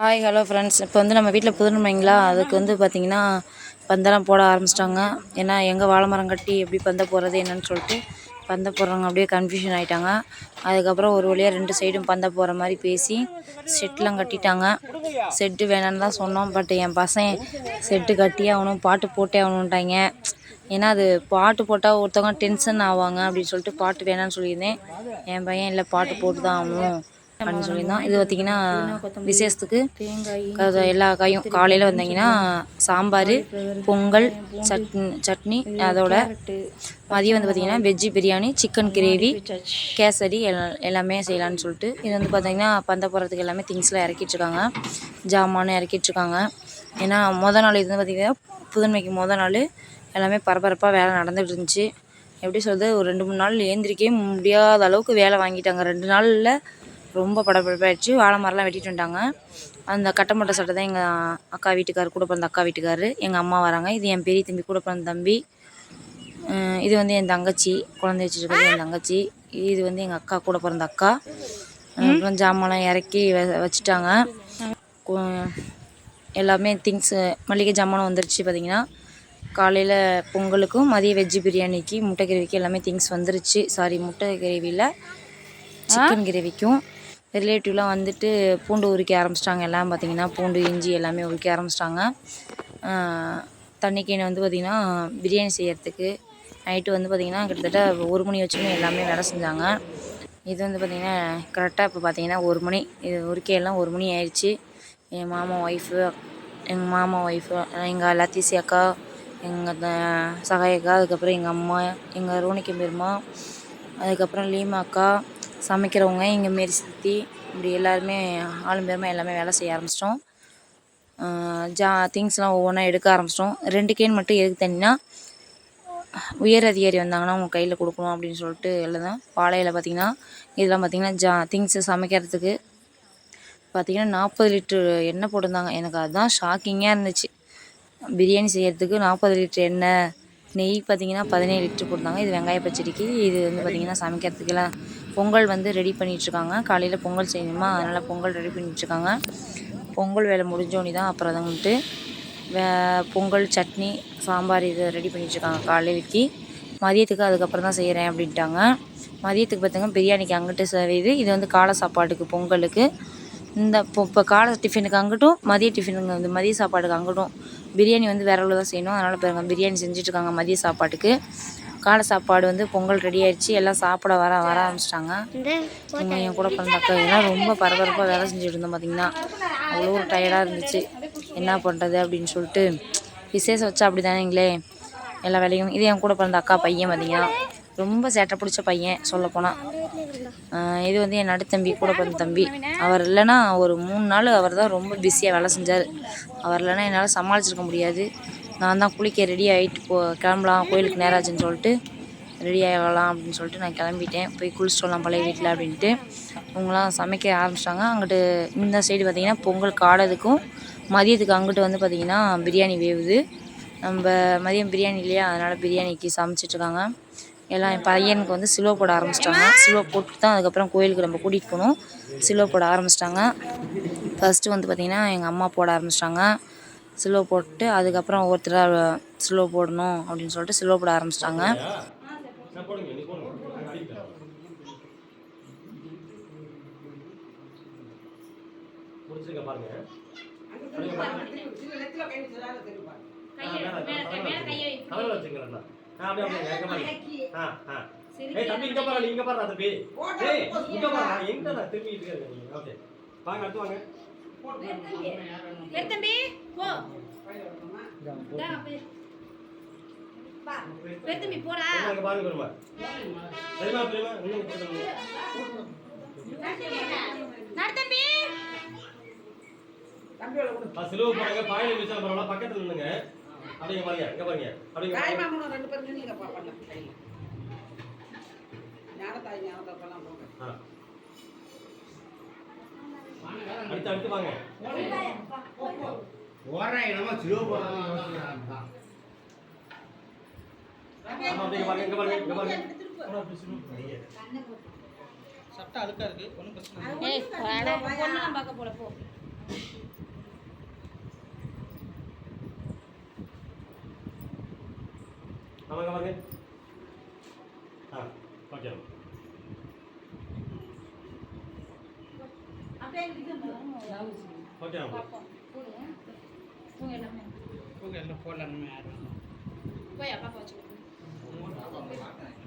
Hi hello friends இப்போ வந்து நம்ம வீட்டில் புதுநன்மைங்களா அதுக்கு வந்து பார்த்திங்கன்னா பந்தெல்லாம் போட ஆரம்பிச்சிட்டாங்க. ஏன்னா எங்கே வாழை மரம் கட்டி எப்படி பந்த போடுறது என்னன்னு சொல்லிட்டு பந்த போடுறவங்க அப்படியே கன்ஃபியூஷன் ஆகிட்டாங்க அதுக்கப்புறம் ஒரு வழியாக ரெண்டு சைடும் பந்த போடுற மாதிரி பேசி செட்லாம் கட்டிட்டாங்க. செட்டு வேணான்னு தான் சொன்னோம். பட் என் பசங்க செட்டு கட்டியே ஆகணும் பாட்டு போட்டே ஆகணுன்ட்டாங்க ஏன்னா அது பாட்டு போட்டால் ஒருத்தவங்க டென்ஷன் ஆவாங்க அப்படின்னு சொல்லிட்டு பாட்டு வேணான்னு சொல்லியிருந்தேன். என் பையன் இல்லை பாட்டு போட்டு தான் ஆகணும். அப்படின்னு சொல்லியிருந்தோம் இது பார்த்திங்கன்னா விசேஷத்துக்கு எல்லா காயும் காலையில் வந்தீங்கன்னா சாம்பார் பொங்கல் சட்னி சட்னி அதோட மதியம் வந்து பார்த்திங்கன்னா veggie biryani chicken gravy kesari எல்லாம் செய்யலான்னு சொல்லிட்டு. இது வந்து பார்த்திங்கன்னா பந்த போடுறதுக்கு எல்லாமே திங்ஸ்லாம் இறக்கிட்டுருக்காங்க ஜாமானும் இறக்கிட்டுருக்காங்க ஏன்னா மொதல் நாள் இது வந்து பார்த்திங்கன்னா புதுமைக்கு மொதல் நாள் எல்லாமே பரபரப்பாக வேலை நடந்துகிட்டு இருந்துச்சு. எப்படி சொல்கிறது ஒரு ரெண்டு மூணு நாள் ஏந்திரிக்கவே முடியாத அளவுக்கு வேலை வாங்கிட்டாங்க. ரெண்டு நாளில் ரொம்ப படபடப்பாயிடுச்சு. வாழை மரம்லாம் வெட்டிட்டு வந்துட்டாங்க. அந்த கட்டமட்ட சட்டை தான் எங்கள் அக்கா வீட்டுக்கார் கூட பிறந்த அக்கா வீட்டுக்காரு எங்கள் அம்மா வராங்க. இது என் பெரிய தம்பி கூட பிறந்த தம்பி. இது வந்து என் தங்கச்சி குழந்தை வச்சுருக்கிறது என் தங்கச்சி. இது வந்து எங்கள் அக்கா கூட பிறந்த அக்கா. அப்புறம் ஜாமான்லாம் இறக்கி வ வச்சுட்டாங்க. எல்லாமே திங்ஸு மளிகை ஜாமானும் வந்துருச்சு பார்த்தீங்கன்னா காலையில் பொங்கலுக்கும் மதிய வெஜ்ஜு பிரியாணிக்கு முட்டை கிரேவிக்கு எல்லாமே திங்ஸ் வந்துருச்சு. சாரி முட்டை கிரேவியில் சிக்கன் கிரேவிக்கும். ரிலேட்டிவ்லாம் வந்துட்டு பூண்டு உரிக்க ஆரம்பிச்சிட்டாங்க. எல்லாம் பார்த்தீங்கன்னா பூண்டு இஞ்சி எல்லாமே உரிக்க ஆரம்பிச்சிட்டாங்க. தண்ணி கேன் வந்து பார்த்திங்கன்னா பிரியாணி செய்கிறதுக்கு நைட்டு வந்து பார்த்திங்கன்னா கிட்டத்தட்ட ஒரு மணி வச்சுமே எல்லாமே வேலை செஞ்சாங்க. இது வந்து பார்த்திங்கன்னா கரெக்டாக இப்போ பார்த்திங்கன்னா ஒரு மணி இது உரிக்கையெல்லாம் ஒரு மணி ஆயிடுச்சு. என் மாமா ஒய்ஃபு எங்கள் மாமா ஒய்ஃபு எங்கள் லத்தீசி அக்கா எங்கள் சகாய அக்கா அதுக்கப்புறம் எங்கள் அம்மா எங்கள் ரோனிக்கம் பெருமா அதுக்கப்புறம் லீமா அக்கா சமைக்கிறவங்க எங்கள் மாரி சித்தி இப்படி எல்லாருமே ஆளும் பெருமை எல்லாமே வேலை செய்ய ஆரம்பிச்சிட்டோம். ஜா திங்ஸ்லாம் ஒவ்வொன்றா எடுக்க ஆரம்பிச்சிட்டோம். ரெண்டு கேன் மட்டும் எதுக்கு தனினா உயர் அதிகாரி வந்தாங்கன்னா அவங்க கையில் கொடுக்கணும் அப்படின்னு சொல்லிட்டு எழுதேன் பாளையில் பார்த்தீங்கன்னா இதெல்லாம் பார்த்தீங்கன்னா ஜா திங்ஸு சமைக்கிறதுக்கு பார்த்தீங்கன்னா நாற்பது லிட்ரு எண்ணெய் போட்டிருந்தாங்க. எனக்கு அதுதான் ஷாக்கிங்காக இருந்துச்சு. பிரியாணி செய்கிறதுக்கு நாற்பது லிட்ரு எண்ணெய் நெய் பார்த்தீங்கன்னா பதினேழு லிட்டர் கொடுத்தாங்க இது வெங்காய பச்சடிக்கு இது வந்து பார்த்திங்கன்னா சமைக்கிறதுக்கெல்லாம் பொங்கல் வந்து ரெடி பண்ணிகிட்ருக்காங்க காலையில் பொங்கல் செய்யணுமா? அதனால் பொங்கல் ரெடி பண்ணிகிட்ருக்காங்க பொங்கல் வேலை முடிஞ்சோடனே தான் அப்புறம் தான் வந்துட்டு வே பொங்கல் சட்னி சாம்பார் இது ரெடி பண்ணிகிட்ருக்காங்க காலையிலக்கு. மதியத்துக்கு அதுக்கப்புறம் தான் செய்கிறேன் அப்படின்ட்டாங்க. மதியத்துக்கு பார்த்திங்கன்னா பிரியாணிக்கு அங்கிட்டு செய்யுது இது. வந்து காலை சாப்பாட்டுக்கு பொங்கலுக்கு. இந்த இப்போ இப்போ காலை டிஃபனுக்கு அங்கிட்டும் மதிய டிஃபனுக்கு வந்து மதிய சாப்பாடுக்கு அங்கிட்டும் பிரியாணி வந்து வேற உள்ள தான் செய்யணும். அதனால் பாருங்க பிரியாணி செஞ்சுட்ருக்காங்க மதிய சாப்பாட்டுக்கு. காலை சாப்பாடு வந்து பொங்கல் ரெடி ஆயிடுச்சு. எல்லாம் சாப்பிட வர வர ஆரம்பிச்சிட்டாங்க. இவங்க என் கூட பிறந்த அக்கா இதெல்லாம் ரொம்ப பரபரப்பாக வேலை செஞ்சுட்டு இருந்தோம் பார்த்தீங்கன்னா அவ்வளோ ஒரு டயர்டாக இருந்துச்சு. என்ன பண்ணுறது அப்படின்னு சொல்லிட்டு விசேஷம் வச்சா அப்படி தானேங்களே எல்லா வேலையும். இது என் கூட பிறந்த அக்கா பையன் பார்த்தீங்கன்னா ரொம்ப சேட்டை பிடிச்ச பையன் சொல்லப்போனால் இது வந்து என் நடுத்தம்பி கூட பிறந்த தம்பி. அவர் இல்லைன்னா ஒரு மூணு நாள் அவர் தான் ரொம்ப பிஸியாக வேலை செஞ்சார். அவர் இல்லைன்னா என்னால் சமாளிச்சிருக்க முடியாது. நான் தான் குளிக்க ரெடி ஆகிட்டு போ கிளம்பலாம் கோயிலுக்கு நேராச்சுன்னு சொல்லிட்டு ரெடி ஆகலாம் அப்படின்னு சொல்லிட்டு நான் கிளம்பிட்டேன். போய் குளிச்சுட்டு வரலாம் பழைய வீட்டில் அப்படின்ட்டு. இவங்களாம் சமைக்க ஆரம்பிச்சிட்டாங்க. அங்கிட்டு இந்த சைடு பார்த்திங்கன்னா பொங்கல் காடதுக்கும் மதியத்துக்கு அங்கிட்டு வந்து பார்த்திங்கன்னா பிரியாணி வேவுது. நம்ம மதியம் பிரியாணி இல்லையா? அதனால் பிரியாணிக்கு சமைச்சிட்ருக்காங்க எல்லாம் என் பையனுக்கு வந்து சிலுவை போட ஆரம்பிச்சிட்டாங்க. சிலுவை போட்டு தான் அதுக்கப்புறம் கோயிலுக்கு நம்ம கூட்டிகிட்டு போகணும் சிலுவை போட ஆரம்பிச்சிட்டாங்க. ஃபஸ்ட்டு வந்து பார்த்திங்கன்னா எங்கள் அம்மா போட ஆரம்பிச்சிட்டாங்க. சிலுவை போட்டு அதுக்கப்புறம் ஒவ்வொருத்தராக சிலுவை போடணும் அப்படின்னு சொல்லிட்டு சிலுவை போட ஆரம்பிச்சிட்டாங்க. பாருங்க. அப்படியே அப்படியே பாருங்க ஆ ஆ. ஏய் தம்பி இங்க பாரு இங்க பாரு தம்பி ஏய் இங்க பாரு எங்க நான் திரும்பிட்டு இருக்கேன் நீங்க ஓகே. வாங்க அடுத்து வாங்க. தம்பி. போ. இந்தா போய். பா போடா. பாருங்க பெருமா பெருமா பெருமா பாயில வச்சா பரவாயில்ல பக்கத்துல நின்னுங்க அப்படிங்க பாருங்க இங்க பாருங்க. அப்படிங்க தாய் மாமனும் ரெண்டு பேரும் நீங்க பாப்பா கையில ஞானத்தாய் ஞானத்தப்பெல்லாம் போங்க. ஆ. அடுத்து அடுத்து வாங்க. என்னமோ இங்க பாருங்க சட்டை அழுக்கா இருக்கு ஒன்றும் பிரச்சனை பார்க்க போல போ. வாங்க வாங்க ஆ ஓகே அப்படியே இருக்கு ஓகே வாங்க தூங்க எல்லாமே உங்க எல்லாம் போடலான்னு யாரும் போய் அப்பா வச்சுக்கோ ஆ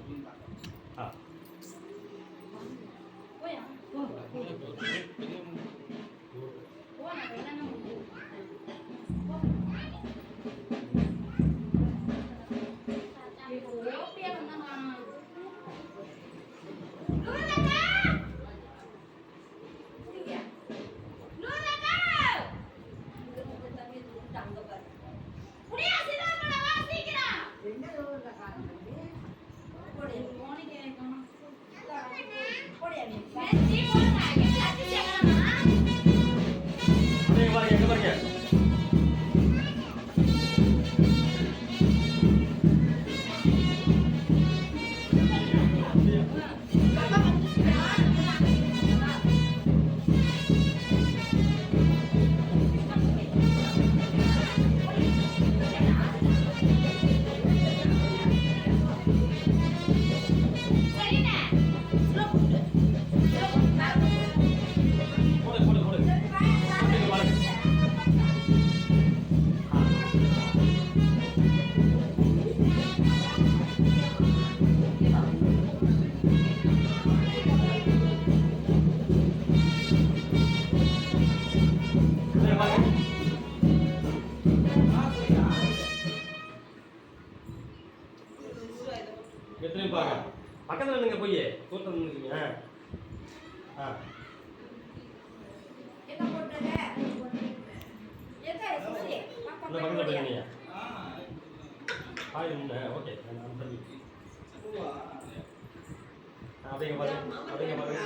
பக்கத்துல நின்னுங்க போய் தூரத்துல நின்னுங்க ஆ. இந்த பக்கத்துல போயிருந்தீங்க. ஓகே நான் தம்பி அப்படிங்க பாருங்க அப்படிங்க பாருங்க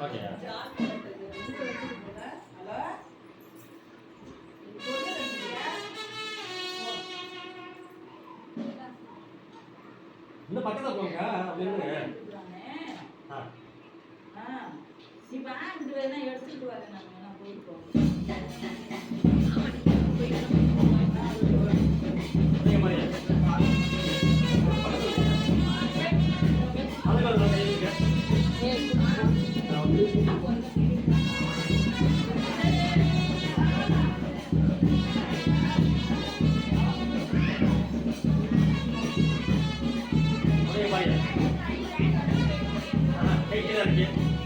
ஓகே. இன்னும் பக்கத்துல போங்க அப்படி লাগে